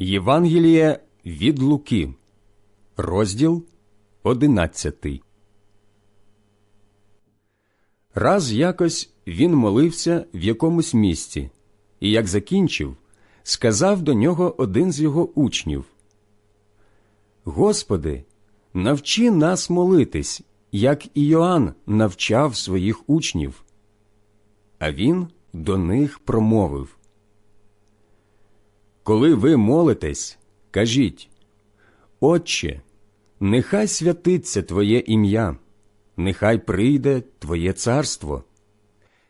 Євангеліє від Луки, розділ одинадцятий. Раз якось він молився в якомусь місці, і як закінчив, сказав до нього один з його учнів: Господи, навчи нас молитись, як і Йоанн навчав своїх учнів. А він до них промовив коли ви молитесь, кажіть, Отче, нехай святиться Твоє ім'я, нехай прийде Твоє царство.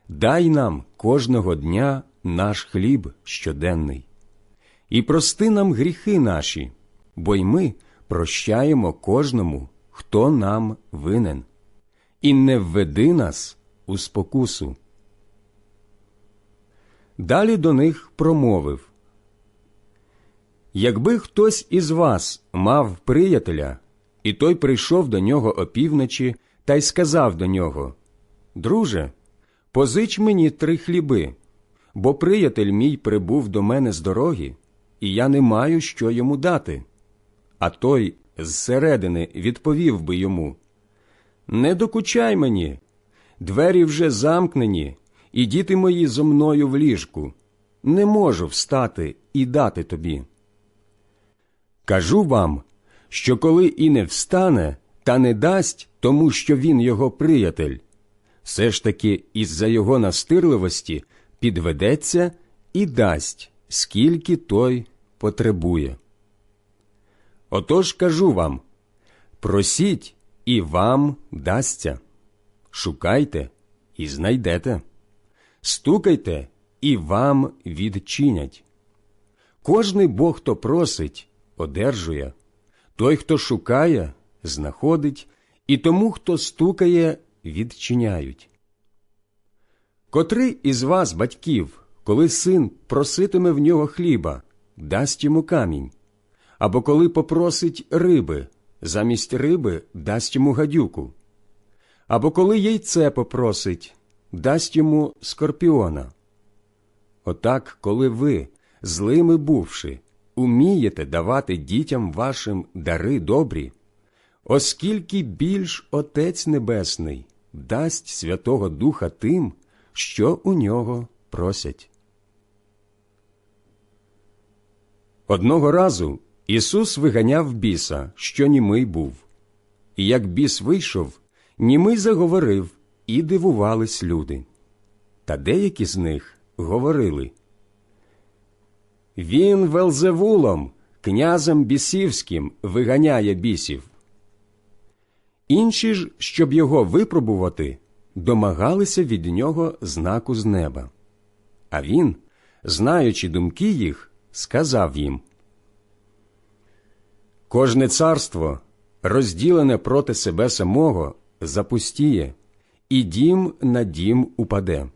Дай нам кожного дня наш хліб щоденний, і прости нам гріхи наші, бо й ми прощаємо кожному, хто нам винен, і не введи нас у спокусу. Далі до них промовив Якби хтось із вас мав приятеля, і той прийшов до нього опівночі та й сказав до нього Друже, позич мені три хліби, бо приятель мій прибув до мене з дороги, і я не маю що йому дати. А той зсередини відповів би йому Не докучай мені, двері вже замкнені, і діти мої зо мною в ліжку. Не можу встати і дати тобі. Кажу вам, що коли і не встане, та не дасть тому, що він його приятель, все ж таки із за його настирливості підведеться і дасть, скільки той потребує. Отож кажу вам просіть, і вам дасться, шукайте і знайдете, стукайте, і вам відчинять. Кожний бог, хто просить, одержує, той, хто шукає, знаходить, і тому, хто стукає, відчиняють. Котрий із вас, батьків, коли син проситиме в нього хліба, дасть йому камінь, або коли попросить риби, замість риби дасть йому гадюку, або коли яйце попросить, дасть йому скорпіона. Отак, коли ви, злими бувши, умієте давати дітям вашим дари добрі, оскільки більш Отець Небесний дасть Святого Духа тим, що у нього просять. Одного разу Ісус виганяв біса, що німий був. І як біс вийшов, німий заговорив, і дивувались люди. Та деякі з них говорили він Велзевулом, князем бісівським, виганяє бісів. Інші ж, щоб його випробувати, домагалися від нього знаку з неба. А він, знаючи думки їх, сказав їм Кожне царство, розділене проти себе самого, запустіє, і дім на дім упаде.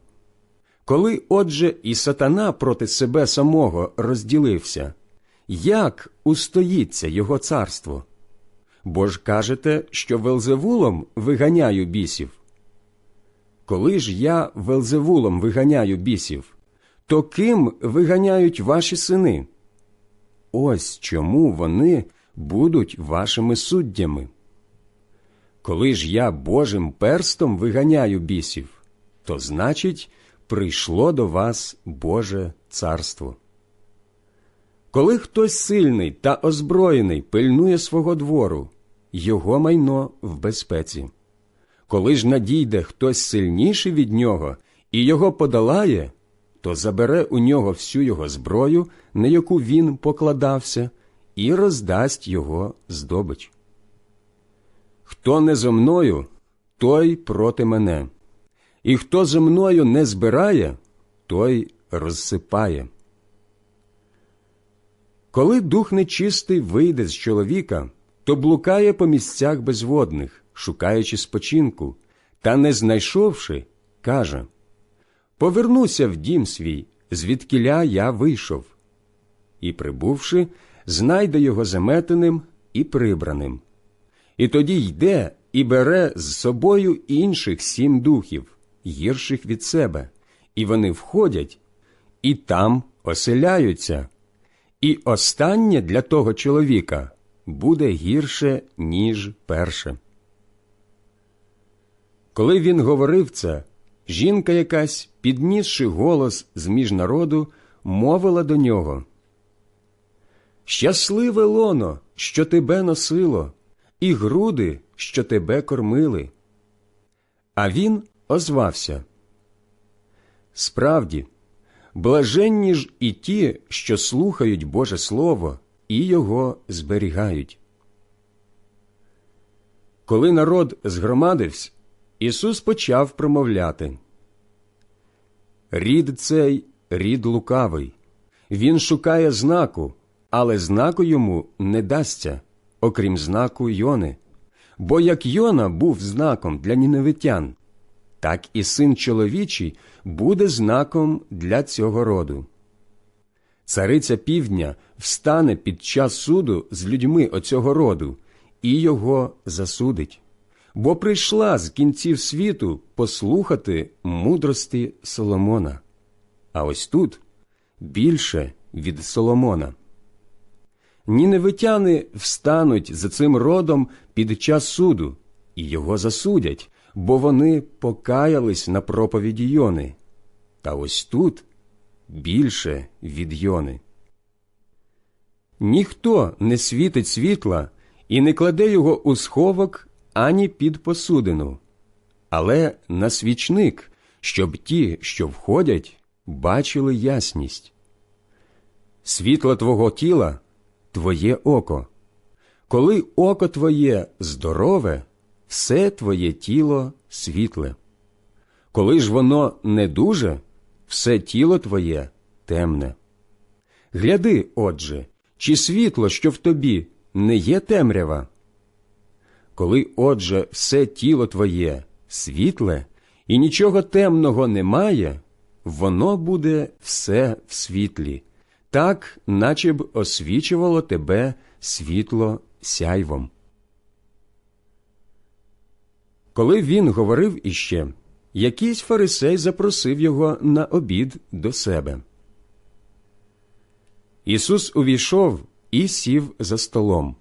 Коли, отже, і сатана проти себе самого розділився, як устоїться його царство? Бо ж кажете, що Велзевулом виганяю бісів. Коли ж я Велзевулом виганяю бісів, то ким виганяють ваші сини? Ось чому вони будуть вашими суддями. Коли ж я Божим перстом виганяю бісів, то значить, прийшло до вас Боже царство. Коли хтось сильний та озброєний пильнує свого двору, його майно в безпеці. Коли ж надійде хтось сильніший від нього і його подолає, то забере у нього всю його зброю, на яку він покладався, і роздасть його здобич. Хто не зо мною, той проти мене і хто зі мною не збирає, той розсипає. Коли дух нечистий вийде з чоловіка, то блукає по місцях безводних, шукаючи спочинку, та, не знайшовши, каже Повернуся в дім свій, звідкіля я вийшов. І, прибувши, знайде його заметеним і прибраним. І тоді йде і бере з собою інших сім духів, гірших від себе, і вони входять і там оселяються. і останнє для того чоловіка буде гірше, ніж перше. Коли він говорив це, жінка якась, піднісши голос з між народу, мовила до нього Щасливе лоно, що тебе носило, і груди, що тебе кормили. А він озвався. Справді, блаженні ж і ті, що слухають Боже Слово і його зберігають. Коли народ згромадився, Ісус почав промовляти. Рід цей рід лукавий, він шукає знаку, але знаку йому не дасться, окрім знаку Йони. Бо як Йона був знаком для ніневитян, так і син чоловічий буде знаком для цього роду. Цариця півдня встане під час суду з людьми оцього роду і його засудить, бо прийшла з кінців світу послухати мудрості Соломона. А ось тут більше від Соломона. Ніневитяни встануть за цим родом під час суду і його засудять, бо вони покаялись на проповіді Йони. Та ось тут більше від Йони. Ніхто не світить світла і не кладе його у сховок ані під посудину, але на свічник, щоб ті, що входять, бачили ясність. Світло твого тіла твоє око. Коли око твоє здорове, все твоє тіло світле. Коли ж воно не дуже, все тіло твоє темне. Гляди, отже, чи світло, що в тобі, не є темрява? Коли, отже, все тіло твоє світле і нічого темного немає, воно буде все в світлі, так, наче б освічувало тебе світло сяйвом. Коли він говорив іще, якийсь фарисей запросив його на обід до себе. Ісус увійшов і сів за столом.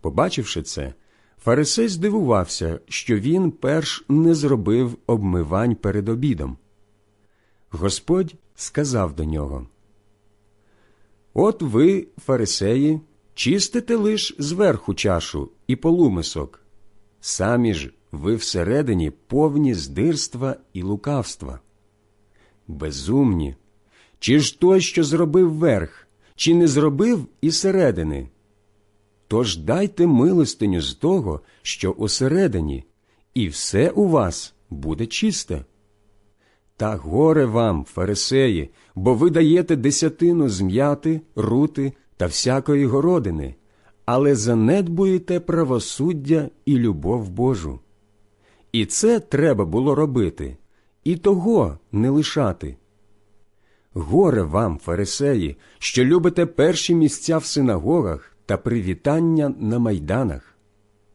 Побачивши це, фарисей здивувався, що він перш не зробив обмивань перед обідом. Господь сказав до нього От ви, фарисеї, чистите лиш зверху чашу і полумисок, самі ж ви всередині повні здирства і лукавства. Безумні, чи ж той, що зробив верх, чи не зробив і середини? Тож дайте милостиню з того, що усередині, і все у вас буде чисте. Та горе вам, фарисеї, бо ви даєте десятину з м'яти, рути та всякої городини, але занедбуєте правосуддя і любов Божу. І це треба було робити, і того не лишати. Горе вам, фарисеї, що любите перші місця в синагогах та привітання на майданах.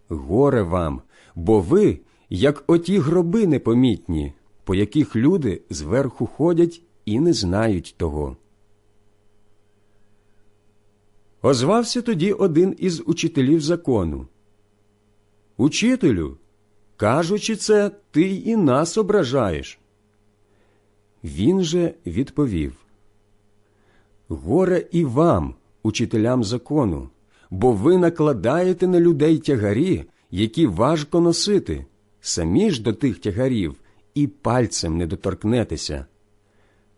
Горе вам, бо ви, як оті гроби непомітні, по яких люди зверху ходять і не знають того. Озвався тоді один із учителів закону. Учителю, кажучи це, ти і нас ображаєш. Він же відповів Горе і вам, учителям закону, бо ви накладаєте на людей тягарі, які важко носити, самі ж до тих тягарів і пальцем не доторкнетеся.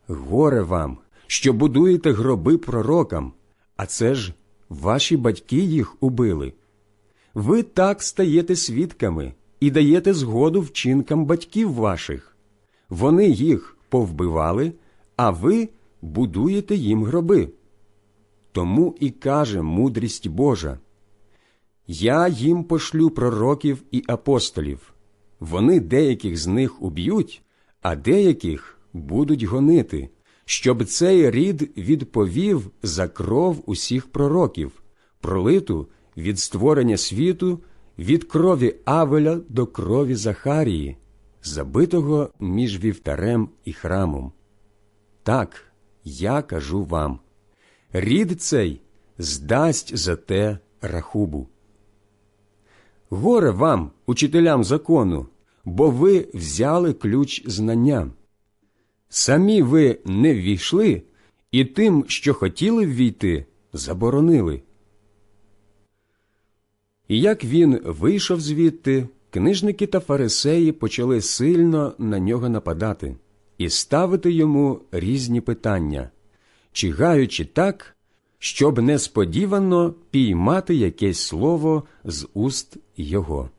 Горе вам, що будуєте гроби пророкам, а це ж ваші батьки їх убили. Ви так стаєте свідками і даєте згоду вчинкам батьків ваших. Вони їх повбивали, а ви будуєте їм гроби. Тому і каже мудрість Божа Я їм пошлю пророків і апостолів. Вони деяких з них уб'ють, а деяких будуть гонити, щоб цей рід відповів за кров усіх пророків, пролиту від створення світу, від крові Авеля до крові Захарії, забитого між вівтарем і храмом. Так, я кажу вам рід цей здасть за те рахубу. Горе вам, учителям закону, бо ви взяли ключ знання. Самі ви не ввійшли, і тим, що хотіли ввійти, заборонили. І як він вийшов звідти, книжники та фарисеї почали сильно на нього нападати і ставити йому різні питання, чигаючи так, щоб несподівано піймати якесь слово з уст його.